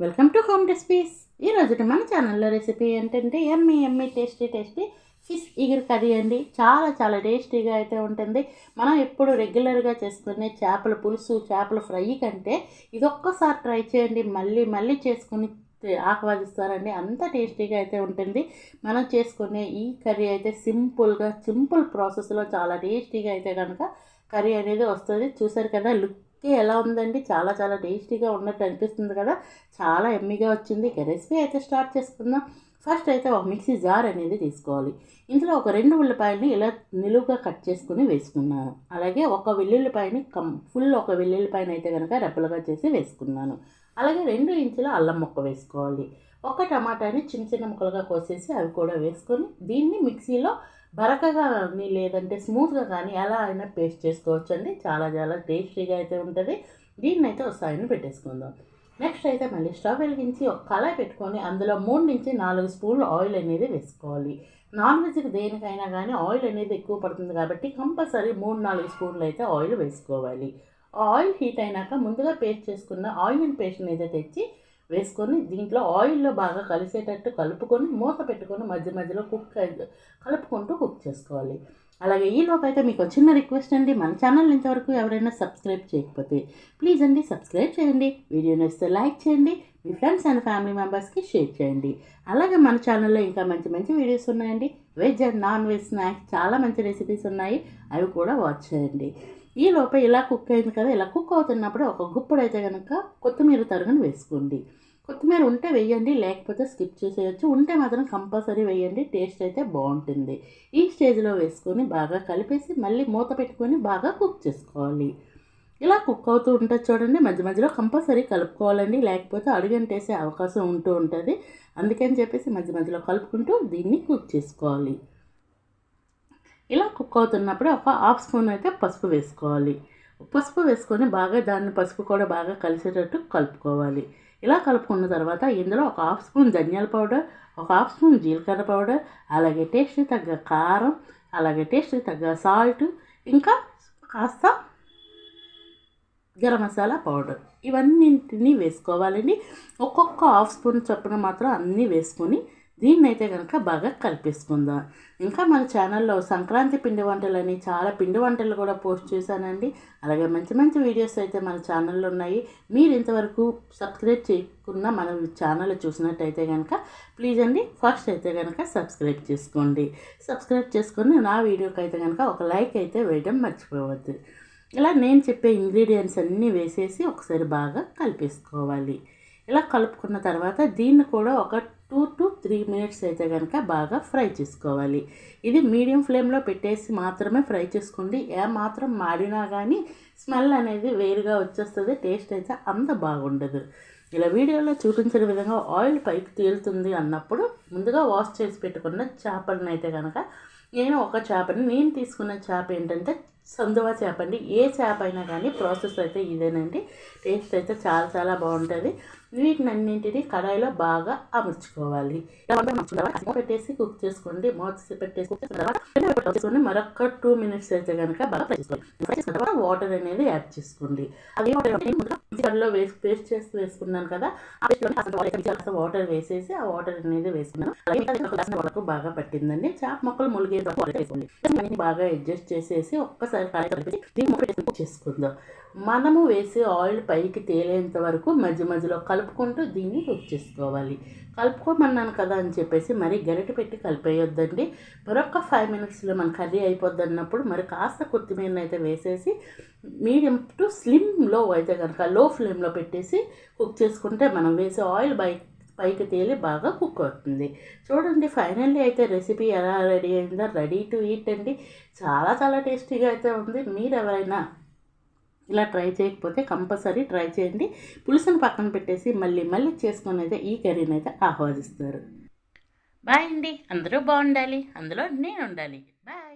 Welcome to home recipes ఈ రోజు మన ఛానల్లో రెసిపీ ఏంటంటే yummy yummy tasty tasty fish ఇగురు కర్రీ అండి. చాలా చాలా టేస్టీగా అయితే ఉంటుంది. మనం ఎప్పుడు రెగ్యులర్గా చేసుకునే చేపల పులుసు చేపల ఫ్రై కంటే ఇదొక్కసారి ట్రై చేయండి. మళ్ళీ మళ్ళీ చేసుకుని తే- అంత టేస్టీగా అయితే ఉంటుంది. మనం చేసుకునే ఈ కర్రీ అయితే సింపుల్గా సింపుల్ ప్రాసెస్లో చాలా టేస్టీగా అయితే కనుక కర్రీ అనేది వస్తుంది. చూసారు కదా లుక్ ఎలా ఉందండి? చాలా చాలా టేస్టీగా ఉన్నట్టు అనిపిస్తుంది కదా? చాలా ఎమ్మిగా వచ్చింది. ఇక రెసిపీ అయితే స్టార్ట్ చేసుకుందాం. ఫస్ట్ అయితే ఒక మిక్సీ జార్ అనేది తీసుకోవాలి. ఇందులో ఒక రెండు ఉల్లిపాయలని ఇలా నిలువుగా కట్ చేసుకుని వేసుకున్నాను. అలాగే ఒక వెల్లుల్లిపాయని కం ఫుల్ ఒక వెల్లుల్లిపాయని అయితే కనుక రెప్పలుగా చేసి వేసుకున్నాను. అలాగే రెండు ఇంచుల అల్లం ముక్క వేసుకోవాలి. ఒక టమాటాని చిన్న చిన్న ముక్కలుగా కోసేసి అవి కూడా వేసుకొని దీన్ని మిక్సీలో బరకగా కానీ లేదంటే స్మూత్గా కానీ ఎలా అయినా పేస్ట్ చేసుకోవచ్చు అండి చాలా చాలా టేస్టీగా అయితే ఉంటుంది. దీన్ని అయితే ఒకసారి పెట్టేసుకుందాం. నెక్స్ట్ అయితే మళ్ళీ స్టవ్ వెలిగించి ఒక కళాయి పెట్టుకొని అందులో మూడు నుంచి నాలుగు స్పూన్లు ఆయిల్ అనేది వేసుకోవాలి. నాన్ వెజ్కి దేనికైనా కానీ ఆయిల్ అనేది ఎక్కువ పడుతుంది కాబట్టి కంపల్సరీ మూడు నాలుగు స్పూన్లు అయితే ఆయిల్ వేసుకోవాలి. ఆయిల్ హీట్ అయినాక ముందుగా పేస్ట్ చేసుకున్న ఆయిల్ పేస్ట్ని అయితే తెచ్చి వేసుకొని దీంట్లో ఆయిల్లో బాగా కలిసేటట్టు కలుపుకొని మూత పెట్టుకొని మధ్య మధ్యలో కుక్ కలుపుకుంటూ కుక్ చేసుకోవాలి. అలాగే ఈ లోపు అయితే మీకు చిన్న రిక్వెస్ట్ అండి. మన ఛానల్ ఇంతవరకు ఎవరైనా సబ్స్క్రైబ్ చేయకపోతే ప్లీజ్ అండి సబ్స్క్రైబ్ చేయండి. వీడియో నచ్చితే లైక్ చేయండి. మీ ఫ్రెండ్స్ అండ్ ఫ్యామిలీ మెంబర్స్కి షేర్ చేయండి. అలాగే మన ఛానల్లో ఇంకా మంచి మంచి వీడియోస్ ఉన్నాయండి. Veg and non veg snacks చాలా మంచి రెసిపీస్ ఉన్నాయి. అవి కూడా వాచ్ చేయండి. ఈ లోప ఇలా కుక్ అయింది కదా ఇలా కుక్ అవుతున్నప్పుడు ఒక గుప్పడు అయితే కనుక కొత్తిమీర తరుగుని వేసుకోండి. కొత్తిమీర ఉంటే వేయండి లేకపోతే స్కిప్ చేసేయచ్చు. ఉంటే మాత్రం కంపల్సరీ వేయండి టేస్ట్ అయితే బాగుంటుంది. ఈ స్టేజ్లో వేసుకొని బాగా కలిపేసి మళ్ళీ మూత పెట్టుకొని బాగా కుక్ చేసుకోవాలి. ఇలా కుక్ అవుతూ ఉంటుంది చూడండి మధ్య మధ్యలో కంపల్సరీ కలుపుకోవాలండి. లేకపోతే అడుగంటేసే అవకాశం ఉంటూ ఉంటుంది. అందుకని చెప్పేసి మధ్య మధ్యలో కలుపుకుంటూ దీన్ని కుక్ చేసుకోవాలి. ఇలా కుక్ అవుతున్నప్పుడు ఒక హాఫ్ స్పూన్ అయితే పసుపు వేసుకోవాలి. పసుపు వేసుకొని బాగా దాన్ని పసుపు కూడా బాగా కలిసేటట్టు కలుపుకోవాలి. ఇలా కలుపుకున్న తర్వాత ఇందులో ఒక హాఫ్ స్పూన్ ధనియాల పౌడర్ ఒక హాఫ్ స్పూన్ జీలకర్ర పౌడర్ అలాగే టేస్ట్కి తగ్గ కారం అలాగే టేస్ట్కి తగ్గ సాల్ట్ ఇంకా కాస్త గరం మసాలా పౌడర్. ఇవన్నింటినీ వేసుకోవాలండి. ఒక్కొక్క హాఫ్ స్పూన్ చొప్పున మాత్రం అన్నీ వేసుకొని దీన్ని అయితే కనుక బాగా కలిపేసుకుందాం. ఇంకా మన ఛానల్లో సంక్రాంతి పిండి వంటలని చాలా పిండి వంటలు కూడా పోస్ట్ చేశానండి. అలాగే మంచి మంచి వీడియోస్ అయితే మన ఛానల్లో ఉన్నాయి. మీరు ఇంతవరకు సబ్స్క్రైబ్ చేయకుండా మన ఛానల్ చూసినట్టయితే కనుక ప్లీజ్ అండి ఫస్ట్ అయితే కనుక సబ్స్క్రైబ్ చేసుకోండి. సబ్స్క్రైబ్ చేసుకొని నా వీడియోకి అయితే కనుక ఒక లైక్ అయితే వేయడం మర్చిపోవద్దు. ఇలా నేను చెప్పే ఇంగ్రీడియంట్స్ అన్నీ వేసేసి ఒకసారి బాగా కలిపేసుకోవాలి. ఇలా కలుపుకున్న తర్వాత దీన్ని కూడా ఒక టూ టు త్రీ మినిట్స్ అయితే కనుక బాగా ఫ్రై చేసుకోవాలి. ఇది మీడియం ఫ్లేమ్లో పెట్టేసి మాత్రమే ఫ్రై చేసుకోండి. ఏ మాత్రం మాడినా కానీ స్మెల్ అనేది వేరుగా వచ్చేస్తుంది టేస్ట్ అయితే అంత బాగుండదు. ఇలా వీడియోలో చూపించిన విధంగా ఆయిల్ పైకి తేలుతుంది అన్నప్పుడు ముందుగా వాష్ చేసి పెట్టుకున్న చేపలను అయితే కనుక నేను ఒక చేపని నేను తీసుకున్న చేప ఏంటంటే సందువా చేప అండి. ఏ చేప అయినా కానీ ప్రాసెస్ అయితే ఇదేనండి. టేస్ట్ అయితే చాలా చాలా బాగుంటుంది. వీటిని అన్నింటినీ కడాయిలో బాగా అమర్చుకోవాలి. పెట్టేసి కుక్ చేసుకోండి. మూత పెట్టేసి కుక్ చేసుకొని మరొక టూ మినిట్స్ అయితే కనుక బాగా ఫ్రై చేసుకోవాలి. తర్వాత వాటర్ అనేది యాడ్ చేసుకోండి. అది కడలో వేసి పేస్ట్ చేసి వేసుకున్నాను కదా వాటర్ వేసేసి ఆ వాటర్ అనేది వేసుకున్నాను. అలాగే బాగా పట్టిందండి. చేప మొక్కలు ములిగే వరకు వాటర్ వేసుకోండి అన్ని బాగా అడ్జస్ట్ చేసేసి ఒక్కసారి కడాయి కలిపి దీన్ని మూత కుక్ చేసుకుందాం. మనము వేసే ఆయిల్ పైకి తేలేంత వరకు మధ్య మధ్యలో కలుపుకుంటూ దీన్ని కుక్ చేసుకోవాలి. కలుపుకోమన్నాను కదా అని చెప్పేసి మరి గరిటె పెట్టి కలిపేయొద్దండి. మరొక ఫైవ్ మినిట్స్లో మన కర్రీ అయిపోద్ది అన్నప్పుడు మరి కాస్త కొత్తిమీరని అయితే వేసేసి మీడియం టు స్లిమ్లో అయితే కనుక లో ఫ్లేమ్లో పెట్టేసి కుక్ చేసుకుంటే మనం వేసే ఆయిల్ బై పైకి తేలి బాగా కుక్ అవుతుంది. చూడండి ఫైనల్లీ అయితే రెసిపీ ఎలా రెడీ అయిందో రెడీ టు ఈట్ అండి. చాలా చాలా టేస్టీగా అయితే ఉంది. మీరు ఎవరైనా ఇలా ట్రై చేయకపోతే కంపల్సరీ ట్రై చేయండి. పులుసును పక్కన పెట్టేసి మళ్ళీ మళ్ళీ చేసుకొని అయితే ఈ కర్రీని అయితే ఆహ్వాదిస్తారు బాయ్ అండి. అందరూ బాగుండాలి. అందులో నేను ఉండాలి. బాయ్